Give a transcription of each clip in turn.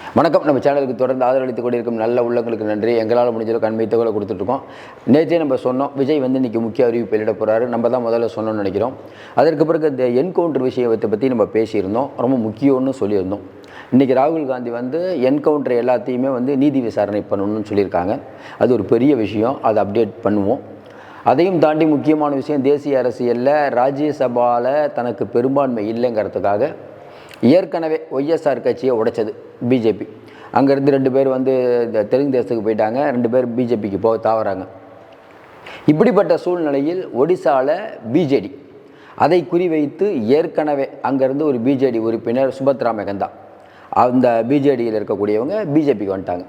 வணக்கம். நம்ம சேனலுக்கு தொடர்ந்து ஆதரவளித்துக் கொண்டிருக்கும் நல்ல உள்ளங்களுக்கு நன்றி. எங்களால் முடிஞ்சளவுக்கு அண்மை தகவலை கொடுத்துட்ருக்கோம். நேற்றே நம்ம சொன்னோம் விஜய் வந்து இன்றைக்கி முக்கிய அறிவிப்பு வெளியிட போகிறாரு நம்ம தான் முதல்ல சொன்னோம்னு நினைக்கிறோம். அதற்கு பிறகு இந்த என்கவுண்டர் விஷயத்தை பற்றி நம்ம பேசியிருந்தோம். ரொம்ப முக்கியம்னு சொல்லியிருந்தோம். இன்றைக்கி ராகுல் காந்தி வந்து என்கவுண்டர் எல்லாத்தையுமே வந்து நீதி விசாரணை பண்ணணும்னு சொல்லியிருக்காங்க. அது ஒரு பெரிய விஷயம். அதை அப்டேட் பண்ணுவோம். அதையும் தாண்டி முக்கியமான விஷயம் தேசிய அரசியலில் ராஜ்யசபாவில் தனக்கு பெரும்பான்மை இல்லைங்கிறதுக்காக ஏற்கனவே ஒய்எஸ்ஆர் கட்சியை உடைச்சது பிஜேபி. அங்கேருந்து ரெண்டு பேர் வந்து இந்த தெலுங்கு தேசத்துக்கு போயிட்டாங்க. ரெண்டு பேர் பிஜேபிக்கு போக தாவறாங்க. இப்படிப்பட்ட சூழ்நிலையில் ஒடிசாவில் பிஜேடி. அதை குறிவைத்து ஏற்கனவே அங்கேருந்து ஒரு பிஜேடி உறுப்பினர் சுபத்ரா மெகந்தா. அந்த பிஜேடியில் இருக்கக்கூடியவங்க பிஜேபிக்கு வந்துட்டாங்க.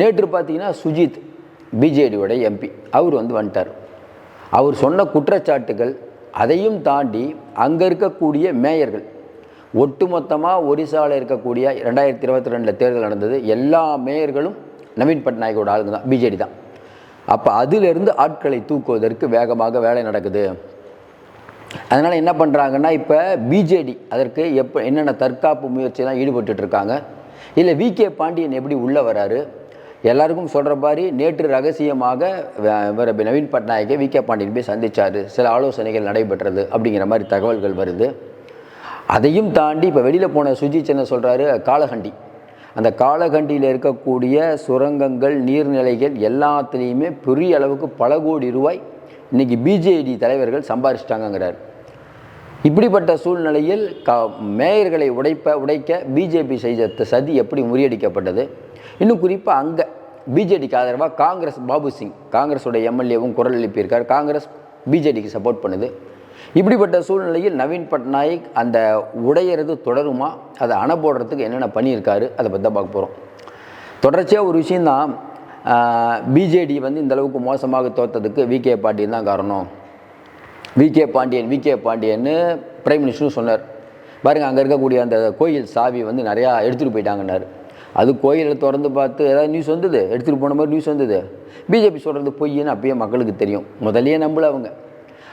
நேற்று பார்த்தீங்கன்னா சுஜித் பிஜேடியோட எம்பி. அவர் வந்து வந்துட்டார். அவர் சொன்ன குற்றச்சாட்டுகள் அதையும் தாண்டி அங்கே இருக்கக்கூடிய மேயர்கள் ஒட்டுமொத்தமாக ஒரிசாவில் இருக்கக்கூடிய ரெண்டாயிரத்தி இருபத்தி ரெண்டில் தேர்தல் நடந்தது. எல்லா மேயர்களும் நவீன் பட்நாயக்கோட ஆளுங்க தான் பிஜேடி தான். அப்போ அதிலிருந்து ஆட்களை தூக்குவதற்கு வேகமாக வேலை நடக்குது. அதனால் என்ன பண்ணுறாங்கன்னா இப்போ பிஜேடி அதற்கு எப்போ என்னென்ன தற்காப்பு முயற்சியெல்லாம் ஈடுபட்டுட்ருக்காங்க இல்லை வி கே பாண்டியன் எப்படி உள்ளே வராரு எல்லாருக்கும் சொல்கிற மாதிரி நேற்று ரகசியமாக இவர் நவீன் பட்நாயக்கை வி கே பாண்டியன் போய் சந்திச்சார். சில ஆலோசனைகள் நடைபெற்றது அப்படிங்கிற மாதிரி தகவல்கள் வருது. அதையும் தாண்டி இப்போ வெளியில் போன சுஜித் என்ன சொல்கிறாரு காலகண்டி. அந்த காலகண்டியில் இருக்கக்கூடிய சுரங்கங்கள் நீர்நிலைகள் எல்லாத்துலேயுமே பெரிய அளவுக்கு பல கோடி ரூபாய் இன்றைக்கி பிஜேடி தலைவர்கள் சம்பாரிச்சிட்டாங்கங்கிறார். இப்படிப்பட்ட சூழ்நிலையில் க மேயர்களை உடைப்ப உடைக்க பிஜேபி செய்த சதி எப்படி முறியடிக்கப்பட்டது? இன்னும் குறிப்பாக அங்கே பிஜேடிக்கு ஆதரவாக காங்கிரஸ் பாபு சிங் காங்கிரஸோட எம்எல்ஏவும் குரல் எழுப்பியிருக்கார். காங்கிரஸ் பிஜேடிக்கு சப்போர்ட் பண்ணுது. இப்படிப்பட்ட சூழ்நிலையில் நவீன் பட்நாயக் அந்த உடையிறது தொடருமா? அதை அணை போடுறதுக்கு என்னென்ன பண்ணியிருக்காரு? அதை பற்றி தான் பார்க்க போகிறோம் தொடர்ச்சியாக ஒரு விஷயந்தான் பிஜேடி வந்து இந்த அளவுக்கு மோசமாக தோற்றதுக்கு வி கே பாண்டியன் தான் காரணம். V K Pandian V K பாண்டியன்னு prime மினிஸ்டரும் சொன்னார். பாருங்க அங்கே இருக்கக்கூடிய அந்த கோயில் சாவி வந்து நிறையா எடுத்துகிட்டு போயிட்டாங்கன்னாரு. அது கோயிலை திறந்து பார்த்து ஏதாவது நியூஸ் வந்தது? எடுத்துகிட்டு போன மாதிரி நியூஸ் வந்தது. பிஜேபி சொல்கிறது பொய்ன்னு அப்பயே மக்களுக்கு தெரியும். முதலே நம்பல அவங்க.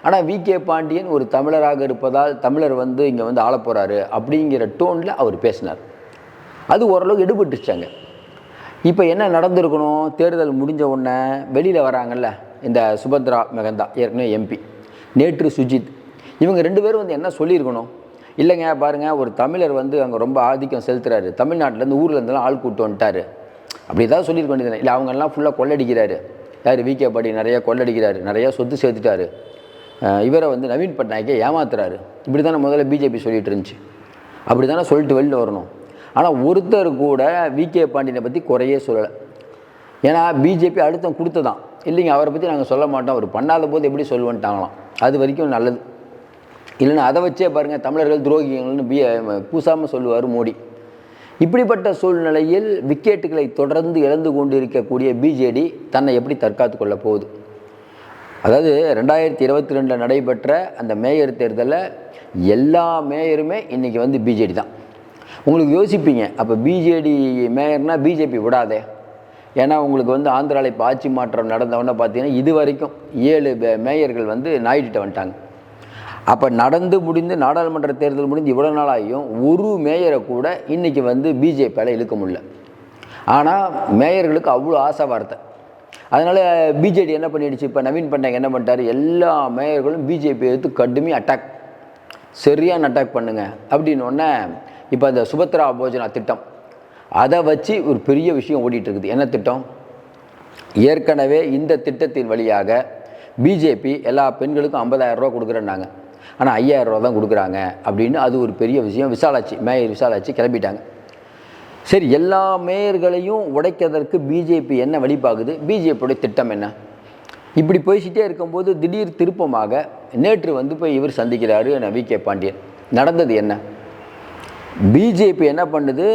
ஆனால் வி. கே. பாண்டியன் ஒரு தமிழராக இருப்பதால் தமிழர் வந்து இங்கே வந்து ஆளப் போகிறாரு அப்படிங்கிற டோனில் அவர் பேசினார். அது ஓரளவுக்கு எடுபட்டுச்சாங்க. இப்போ என்ன நடந்திருக்கணும்? தேர்தல் முடிஞ்ச உடனே வெளியில் வராங்கல்ல இந்த சுபத்ரா மெகந்தா ஏற்கனவே எம்பி. நேற்று சுஜித். இவங்க ரெண்டு பேரும் வந்து என்ன சொல்லியிருக்கணும்? இல்லைங்க பாருங்கள் ஒரு தமிழர் வந்து அங்கே ரொம்ப ஆதிக்கம் செலுத்துறாரு. தமிழ்நாட்டிலேருந்து ஊரில் இருந்தெல்லாம் ஆள் கூட்டு வந்துட்டாரு. அப்படி ஏதாவது சொல்லியிருக்க வேண்டியது இல்லை அவங்கெல்லாம் ஃபுல்லாக கொள்ளடிக்கிறாரு. யார்? வி. கே. பாடி நிறையா கொள்ளடிக்கிறாரு நிறையா சொத்து சேர்த்துட்டாரு. இவரை வந்து நவீன் பட்நாயக்கை ஏமாத்துறாரு. இப்படி தானே முதல்ல பிஜேபி சொல்லிட்டு இருந்துச்சு. அப்படி தானே சொல்லிட்டு வெளில வரணும். ஆனால் ஒருத்தர் கூட வி. கே. பாண்டியனை பற்றி குறையே சொல்லலை. ஏன்னா பிஜேபி அழுத்தம் கொடுத்ததான். இல்லைங்க அவரை பற்றி நாங்கள் சொல்ல மாட்டோம். அவர் பண்ணாத போது எப்படி சொல்லுவன்ட்டாங்களாம். அது வரைக்கும் நல்லது. இல்லைன்னா அதை வச்சே பாருங்கள் தமிழர்கள் துரோகிகள்னு பி. பூசாமல் சொல்லுவார் மோடி. இப்படிப்பட்ட சூழ்நிலையில் விக்கெட்டுகளை தொடர்ந்து இழந்து கொண்டிருக்கக்கூடிய பிஜேடி தன்னை எப்படி தற்காத்து கொள்ள போகுது? அதாவது ரெண்டாயிரத்தி இருபத்தி ரெண்டில் நடைபெற்ற அந்த மேயர் தேர்தலில் எல்லா மேயருமே இன்றைக்கி வந்து பிஜேடி தான். உங்களுக்கு யோசிப்பீங்க அப்போ பிஜேடி மேயர்னால் பிஜேபி விடாதே. ஏன்னா உங்களுக்கு வந்து ஆந்திராவில் இப்போ ஆட்சி மாற்றம் நடந்தவொடனே பார்த்தீங்கன்னா இது வரைக்கும் ஏழு மேயர்கள் வந்து நாயுடுகிட்ட வந்துட்டாங்க. அப்போ நடந்து முடிந்து நாடாளுமன்ற தேர்தல் முடிந்து இவ்வளோ நாளாகியும் ஒரு மேயரை கூட இன்றைக்கி வந்து பிஜேபியால் இழுக்க முடியல. ஆனால் மேயர்களுக்கு அவ்வளோ ஆசை வார்த்தை. அதனால் பிஜேடி என்ன பண்ணிடுச்சு? இப்போ நவீன் பட்நாயக் என்ன பண்ணிட்டாரு? எல்லா மேயர்களும் பிஜேபி எடுத்து கடுமையாக அட்டாக் சரியான அட்டாக் பண்ணுங்க. அப்படின்னு இப்போ அந்த சுபத்ரா போஜனா திட்டம். அதை வச்சு ஒரு பெரிய விஷயம் ஓடிட்டுருக்குது. என்ன திட்டம்? ஏற்கனவே இந்த திட்டத்தின் வழியாக பிஜேபி எல்லா பெண்களுக்கும் 50000 ரூபா கொடுக்குறேன்னாங்க. ஆனால் 5000 ரூபா தான் கொடுக்குறாங்க. அப்படின்னு அது ஒரு பெரிய விஷயம். விசாலாட்சி மேயர் விசாலாட்சி கிளம்பிட்டாங்க. சரி எல்லா மேயர்களையும் உடைக்கிறதற்கு பிஜேபி என்ன வழிபாகுது? பிஜேபியோடைய திட்டம் என்ன? இப்படி பேசிட்டே இருக்கும்போது திடீர் திருப்பமாக நேற்று வந்து போய் இவர் சந்திக்கிறாரு வி. கே. பாண்டியன். நடந்தது என்ன? பிஜேபி என்ன பண்ணுது?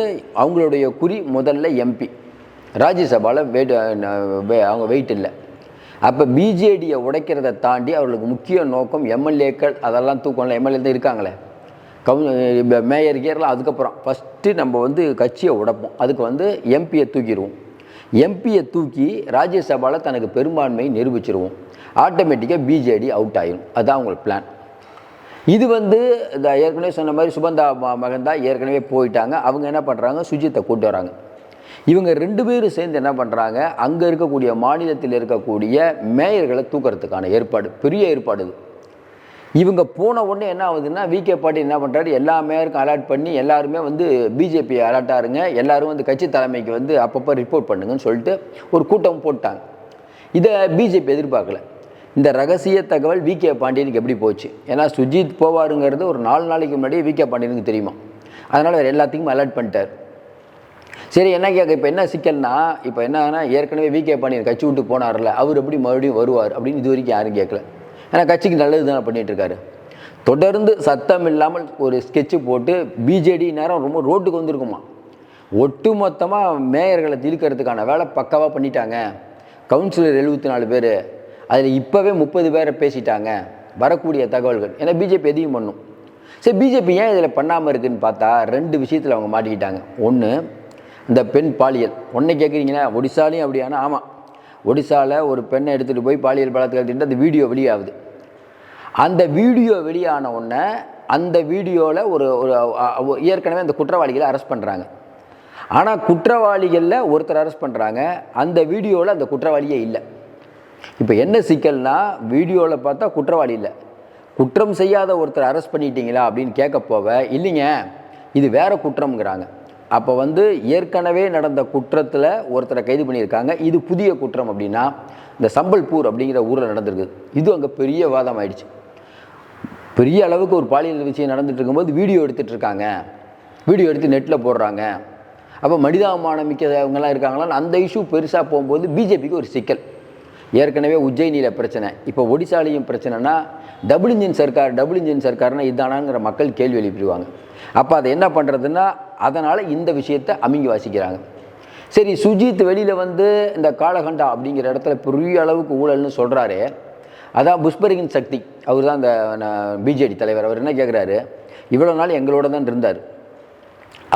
அவங்களுடைய குறி முதல்ல எம்பி ராஜ்யசபாவில் வெயிட் அவங்க வெயிட் இல்லை. அப்போ பிஜேடியை உடைக்கிறத தாண்டி அவர்களுக்கு முக்கிய நோக்கம் எம்எல்ஏக்கள் அதெல்லாம் தூக்கம்ல எம்எல்ஏ தான் இருக்காங்களே. கவு மேயர் கியர்லாம் அதுக்கப்புறம் ஃபஸ்ட்டு நம்ம வந்து கட்சியை உடைப்போம். அதுக்கு வந்து எம்பியை தூக்கிடுவோம். எம்பியை தூக்கி ராஜ்யசபாவில் தனக்கு பெரும்பான்மையை நிரூபிச்சிருவோம். ஆட்டோமேட்டிக்காக பிஜேடி அவுட் ஆயிடும் அதுதான் அவங்களுக்கு பிளான் இது வந்து இந்த ஏற்கனவே சொன்ன மாதிரி சுபந்தா மகன் தான் ஏற்கனவே போயிட்டாங்க. அவங்க என்ன பண்ணுறாங்க சுஜித்தை கூட்டு வராங்க. இவங்க ரெண்டு பேரும் சேர்ந்து என்ன பண்ணுறாங்க அங்கே இருக்கக்கூடிய மாநிலத்தில் இருக்கக்கூடிய மேயர்களை தூக்கிறதுக்கான ஏற்பாடு பெரிய ஏற்பாடு இது. இவங்க போன உடனே என்ன ஆகுதுன்னா விகே பாட்டி என்ன பண்ணுறாரு எல்லா மேயருக்கும் அலர்ட் பண்ணி எல்லாருமே வந்து பிஜேபி அலர்ட்டாக இருங்க. எல்லாரும் வந்து கட்சி தலைமைக்கு வந்து அப்பப்போ ரிப்போர்ட் பண்ணுங்கன்னு சொல்லிட்டு ஒரு கூட்டம் போட்டாங்க. இதை பிஜேபி எதிர்பார்க்கல. இந்த ரகசிய தகவல் விகே பாண்டியனுக்கு எப்படி போச்சு? ஏன்னா சுஜித் போவாருங்கிறது ஒரு நாலு நாளைக்கு முன்னாடியே விகே பாண்டியனுக்கு தெரியுமா? அதனால் அவர் எல்லாத்துக்குமே அலர்ட் பண்ணிட்டார். சரி என்ன கேட்க இப்போ என்ன சிக்கல்னா இப்போ என்னன்னா ஏற்கனவே விகே பாண்டியன் கட்சி விட்டு போனார்ல அவர் எப்படி மறுபடியும் வருவார் அப்படின்னு இது வரைக்கும் யாரும் கேட்கல ஏன்னா கட்சிக்கு நல்லது தானே பண்ணிகிட்ருக்காரு தொடர்ந்து சத்தம் இல்லாமல் ஒரு ஸ்கெட்சு போட்டு பிஜேடி நேரம் ரொம்ப ரோட்டுக்கு வந்திருக்குமா. ஒட்டு மொத்தமாக மேயர்களை திழுக்கிறதுக்கான வேலை பக்காவாக பண்ணிட்டாங்க. கவுன்சிலர் எழுபத்தி நாலு பேர். அதில் இப்போவே முப்பது பேரை பேசிட்டாங்க. வரக்கூடிய தகவல்கள். ஏன்னா பிஜேபி எதையும் பண்ணும். சரி பிஜேபி ஏன் இதில் பண்ணாமல் இருக்குதுன்னு பார்த்தா ரெண்டு விஷயத்தில் அவங்க மாட்டிக்கிட்டாங்க. ஒன்று இந்த பெண் பாலியல். ஒன்றை கேட்குறீங்களா ஒடிசாலையும் அப்படியானா? ஆமாம் ஒடிசாவில் ஒரு பெண்ணை எடுத்துகிட்டு போய் பாலியல் பலாத்காரத்திட்டு அந்த வீடியோ வெளியாகுது. அந்த வீடியோ வெளியான உடனே அந்த வீடியோவில் ஒரு ஒரு ஏற்கனவே அந்த குற்றவாளிகளை அரெஸ்ட் பண்ணுறாங்க ஆனால் குற்றவாளிகளில் ஒருத்தர் அரெஸ்ட் பண்ணுறாங்க அந்த வீடியோவில் அந்த குற்றவாளியே இல்லை. இப்போ என்ன சிக்கல்னா வீடியோவில் பார்த்தா குற்றவாளி இல்லை. குற்றம் செய்யாத ஒருத்தர் அரெஸ்ட் பண்ணிட்டீங்களா அப்படின்னு கேட்க போக இல்லைங்க இது வேற குற்றம்ங்கிறாங்க. அப்போ வந்து ஏற்கனவே நடந்த குற்றத்தில் ஒருத்தரை கைது பண்ணியிருக்காங்க. இது புதிய குற்றம் அப்படின்னா இந்த சம்பல்பூர் அப்படிங்கிற ஊரில் நடந்திருக்கு. இது அங்கே பெரிய வாதம் ஆயிடுச்சு. பெரிய அளவுக்கு ஒரு பாலியல் விஷயம் நடந்துட்டு இருக்கும்போது வீடியோ எடுத்துகிட்டு இருக்காங்க. வீடியோ எடுத்து நெட்டில் போடுறாங்க. அப்போ மனிதாபிமானம் மிக்கவங்கெல்லாம் இருக்காங்களான்னு அந்த இஷ்யூ பெருசாக போகும்போது பிஜேபிக்கு ஒரு சிக்கல். ஏற்கனவே உஜ்ஜயினியில் பிரச்சனை. இப்போ ஒடிசாலையும் பிரச்சனைனா டபுள் இன்ஜின் சர்க்கார் டபுள் இன்ஜின் சர்க்கார்னா இதானாங்கிற மக்கள் கேள்வி எழுப்பிடுவாங்க. அப்போ அதை என்ன பண்ணுறதுன்னா அதனால் இந்த விஷயத்தை அமுங்கி வாசிக்கிறாங்க. சரி சுஜித் வெளியில் வந்து இந்த காலகண்டா அப்படிங்கிற இடத்துல பெரிய அளவுக்கு ஊழல்னு சொல்கிறாரு அதான் புஷ்பரிகின் சக்தி. அவர் தான் அந்த பிஜேடி தலைவர். அவர் என்ன கேட்குறாரு இவ்வளோ நாள் எங்களோட தான் இருந்தார்.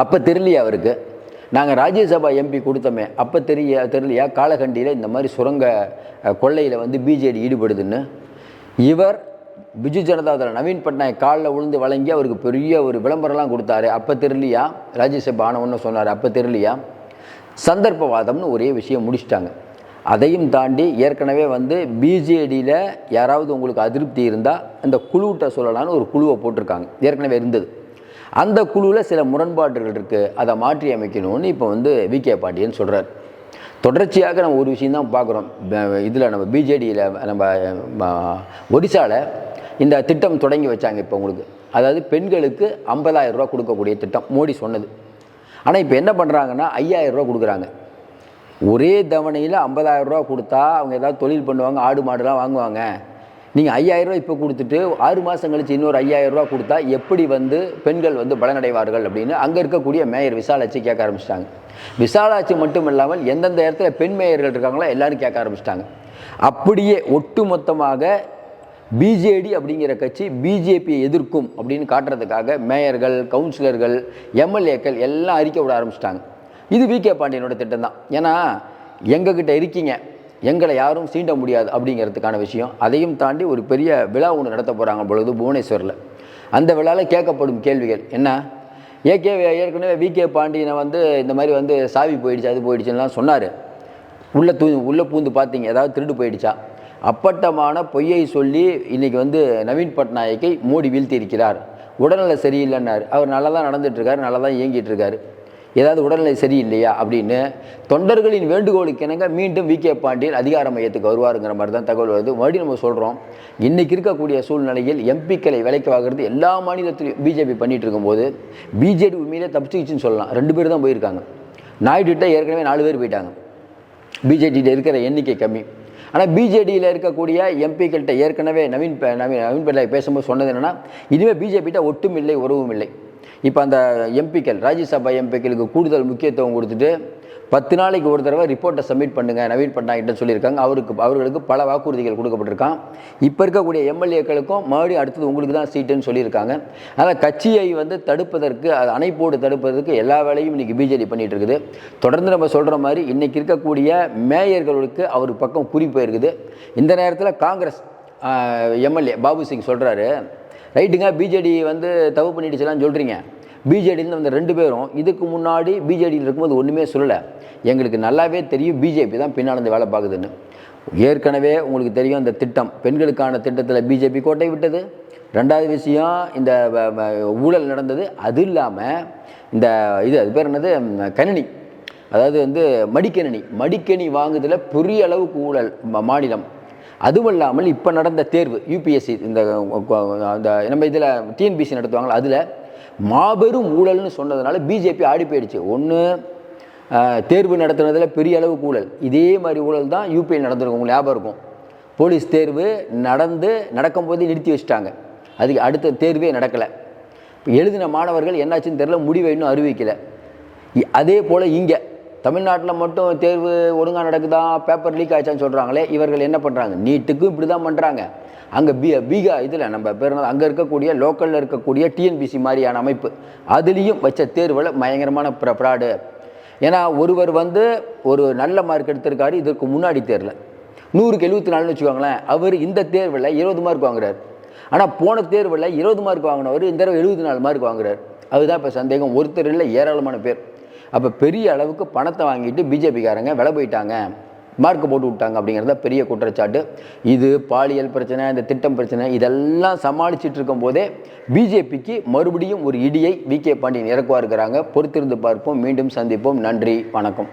அப்போ தெரியலையா அவருக்கு? நாங்கள் ராஜ்யசபா எம்பி கொடுத்தோமே. அப்போ தெரிய தெரியலையா? காலகண்டியில் இந்த மாதிரி சுரங்க கொள்ளையில் வந்து பிஜேடி ஈடுபடுதுன்னு. இவர் பிஜு ஜனதா தள நவீன் பட்நாயக் காலில் விழுந்து வழங்கி அவருக்கு பெரிய ஒரு விளம்பரம்லாம் கொடுத்தாரு. அப்போ தெரியலையா? ராஜ்யசபா ஆனவன்னு சொன்னார் அப்போ தெரியலையா? சந்தர்ப்பவாதம்னு ஒரே விஷயம் முடிச்சிட்டாங்க. அதையும் தாண்டி ஏற்கனவே வந்து பிஜேடியில் யாராவது உங்களுக்கு அதிருப்தி இருந்தால் அந்த குழுவிட்ட சொல்லலாம்னு ஒரு குழுவை போட்டிருக்காங்க. ஏற்கனவே இருந்தது. அந்த குழுவில் சில முரண்பாடுகள் இருக்குது அதை மாற்றி அமைக்கணும்னு இப்போ வந்து வி கே பாண்டியன் சொல்கிறார் தொடர்ச்சியாக நம்ம ஒரு விஷயம் தான் பார்க்குறோம். இதில் நம்ம பிஜேடியில் நம்ம ஒடிசாவில் இந்த திட்டம் தொடங்கி வச்சாங்க இப்போ உங்களுக்கு. அதாவது பெண்களுக்கு 50000 ரூபா கொடுக்கக்கூடிய திட்டம் மோடி சொன்னது. ஆனால் இப்போ என்ன பண்ணுறாங்கன்னா 5000 ரூபா கொடுக்குறாங்க. ஒரே தவணையில் 50000 ரூபா கொடுத்தா அவங்க ஏதாவது தொழில் பண்ணுவாங்க ஆடு மாடுலாம் வாங்குவாங்க. நீங்கள் 5000 ரூபா இப்போ கொடுத்துட்டு ஆறு மாதம் கழிச்சு இன்னொரு 5000 ரூபா கொடுத்தா எப்படி வந்து பெண்கள் வந்து பலனடைவார்கள் அப்படின்னு அங்கே இருக்கக்கூடிய மேயர் விசாலாட்சி கேட்க ஆரம்பிச்சிட்டாங்க. விசாலாட்சி மட்டும் இல்லாமல் எந்தெந்த இடத்துல பெண் மேயர்கள் இருக்காங்களோ எல்லோரும் கேட்க ஆரம்பிச்சிட்டாங்க. அப்படியே ஒட்டுமொத்தமாக பிஜேடி அப்படிங்கிற கட்சி பிஜேபியை எதிர்க்கும் அப்படின்னு காட்டுறதுக்காக மேயர்கள் கவுன்சிலர்கள் எம்எல்ஏக்கள் எல்லாம் அறிக்கை விட ஆரம்பிச்சிட்டாங்க. இது வி கே பாண்டியனோட திட்டம் தான். ஏன்னா எங்ககிட்ட இருக்கீங்க எங்களை யாரும் சீண்ட முடியாது அப்படிங்கிறதுக்கான விஷயம். அதையும் தாண்டி ஒரு பெரிய விழா ஒன்று நடத்த போகிறாங்க பொழுது புவனேஸ்வரில். அந்த விழாவில் கேட்கப்படும் கேள்விகள் என்ன? ஏகே ஏற்கனவே வி கே பாண்டியனை வந்து இந்த மாதிரி வந்து சாவி போயிடுச்சு அது போயிடுச்சுலாம் சொன்னார். உள்ளே தூ உள்ளே பூந்து பார்த்தீங்க. ஏதாவது திருடு போயிடுச்சா? அப்பட்டமான பொய்யை சொல்லி இன்னைக்கு வந்து நவீன் பட்நாயக்கை மோடி வீழ்த்தி இருக்கிறார் உடல்நிலை சரியில்லைன்னார். அவர் நல்லா தான் நடந்துட்டுருக்காரு நல்லா தான் இயங்கிட்டுருக்காரு. ஏதாவது உடல்நிலை சரியில்லையா அப்படின்னு தொண்டர்களின் வேண்டுகோளுக்கிணங்க மீண்டும் வி கே பாண்டியன் அதிகார மையத்துக்கு வருவாருங்கிற மாதிரி தான் தகவல் வருது. மறுபடியும் நம்ம சொல்கிறோம் இன்றைக்கி இருக்கக்கூடிய சூழ்நிலையில் எம்பிக்களை விலைக்கு வாங்குறது எல்லா மாநிலத்திலையும் பிஜேபி பண்ணிட்டு இருக்கும்போது பிஜேடி உண்மையிலே தப்பிச்சுக்கிச்சுன்னு சொல்லலாம். ரெண்டு பேர் தான் போயிருக்காங்க. நாயுடுகிட்ட ஏற்கனவே நாலு பேர் போயிட்டாங்க. பிஜேடியில் இருக்கிற எண்ணிக்கை கம்மி. ஆனால் பிஜேடியில் இருக்கக்கூடிய எம்பிக்கள்கிட்ட ஏற்கனவே நவீன் நவீன் நவீன் பட்நாயக் பேசும்போது சொன்னது என்னென்னா இனிமேல் பிஜேபிகிட்ட ஒட்டும் இல்லை உறவும் இல்லை இப்போ அந்த எம்பிக்கள் ராஜ்யசபா எம்பிக்களுக்கு கூடுதல் முக்கியத்துவம் கொடுத்துட்டு பத்து நாளைக்கு ஒரு தடவை ரிப்போர்ட்டை சப்மிட் பண்ணுங்கள் நவீன் பட்நாயக்கிட்ட சொல்லியிருக்காங்க. அவருக்கு அவர்களுக்கு பல வாக்குறுதிகள் கொடுக்கப்பட்டிருக்கான். இப்போ இருக்கக்கூடிய எம்எல்ஏக்களுக்கும் மறுபடியும் அடுத்தது உங்களுக்கு தான் சீட்டுன்னு சொல்லியிருக்காங்க. அதனால் கட்சியை வந்து தடுப்பதற்கு அது அணைப்போடு தடுப்பதற்கு எல்லா வேலையும் இன்றைக்கி பிஜேடி பண்ணிகிட்டு இருக்குது. தொடர்ந்து நம்ம சொல்கிற மாதிரி இன்றைக்கி இருக்கக்கூடிய மேயர்களுக்கு அவர் பக்கம் குறிப்போயிருக்குது இந்த நேரத்தில் காங்கிரஸ் எம்எல்ஏ பாபு சிங் சொல்கிறாரு ரைட்டுங்க பிஜேடி வந்து தப்பு பண்ணிடுச்சுலாம் சொல்கிறீங்க பிஜேடியில் வந்த ரெண்டு பேரும் இதுக்கு முன்னாடி பிஜேடியில் இருக்கும்போது ஒன்றுமே சொல்லலை. எங்களுக்கு நல்லாவே தெரியும் பிஜேபி தான் பின்னால் வேலை பார்க்குதுன்னு. ஏற்கனவே உங்களுக்கு தெரியும் அந்த திட்டம். பெண்களுக்கான திட்டத்தில் பிஜேபி கோட்டை விட்டது. ரெண்டாவது விஷயம் இந்த வ- ஊழல் நடந்தது. அது இல்லாமல் இந்த இது அது பேர் என்னது? கணினி. அதாவது வந்து மடிக்கணினி. மடிக்கணி வாங்குதில் பெரிய அளவுக்கு ஊழல் மாநிலம். அதுவும் இல்லாமல் இப்போ நடந்த தேர்வு யூபிஎஸ்சி இந்த அந்த நம்ம இதில் டிஎன்பிசி நடத்துவாங்களா அதில் மாபெரும் ஊழல்னு சொன்னதுனால பிஜேபி ஆடி போயிடுச்சு. ஒன்று தேர்வு நடத்துனதில் பெரிய அளவு ஊழல். இதே மாதிரி ஊழல் தான் யூபியில் நடந்திருக்கும். உங்களுக்கு ஞாபகம் இருக்கும். போலீஸ் தேர்வு நடந்து நடக்கும்போதே நிறுத்தி வச்சுட்டாங்க. அதுக்கு அடுத்த தேர்வே நடக்கலை. எழுதின மாணவர்கள் என்னாச்சுன்னு தெரியல முடிவை இன்னும் அறிவிக்கலை. அதே போல் இங்கே தமிழ்நாட்டில் மட்டும் தேர்வு ஒழுங்காக நடக்குதா? பேப்பர் லீக் ஆயிடுச்சான்னு சொல்கிறாங்களே இவர்கள் என்ன பண்ணுறாங்க நீட்டுக்கும் இப்படி தான் பண்ணுறாங்க அங்கே பி பீகா இதில் நம்ம பேர் அங்கே இருக்கக்கூடிய லோக்கலில் இருக்கக்கூடிய டிஎன்பிசி மாதிரியான அமைப்பு. அதுலேயும் வச்ச தேர்வில் பயங்கரமான ப்ராடு ஏன்னா ஒருவர் வந்து ஒரு நல்ல மார்க் எடுத்திருக்காரு இதற்கு முன்னாடி தேர்வில் நூறுக்கு எழுபத்தி நாலுன்னு வச்சுக்கோங்களேன் அவர் இந்த தேர்வில் இருபது மார்க் வாங்குறாரு. ஆனால் போன தேர்வில் இருபது மார்க் வாங்கினவர் இந்த தடவை எழுபத்தி நாலு மார்க் வாங்குறாரு. அதுதான் இப்போ சந்தேகம். ஒருத்தர் இல்லை ஏராளமான பேர். அப்போ பெரிய அளவுக்கு பணத்தை வாங்கிட்டு பிஜேபிக்காரங்க விலை போயிட்டாங்க. மார்க் போட்டு விட்டாங்க அப்படிங்கிறத பெரிய குற்றச்சாட்டு. இது பாலியல் பிரச்சனை இந்த திட்டம் பிரச்சனை இதெல்லாம் சமாளிச்சுட்டு இருக்கும் போதே பிஜேபிக்கு மறுபடியும் ஒரு இடியை வி கே பாண்டியன் இறக்குவா இருக்கிறாங்க பொறுத்திருந்து பார்ப்போம். மீண்டும் சந்திப்போம். நன்றி. வணக்கம்.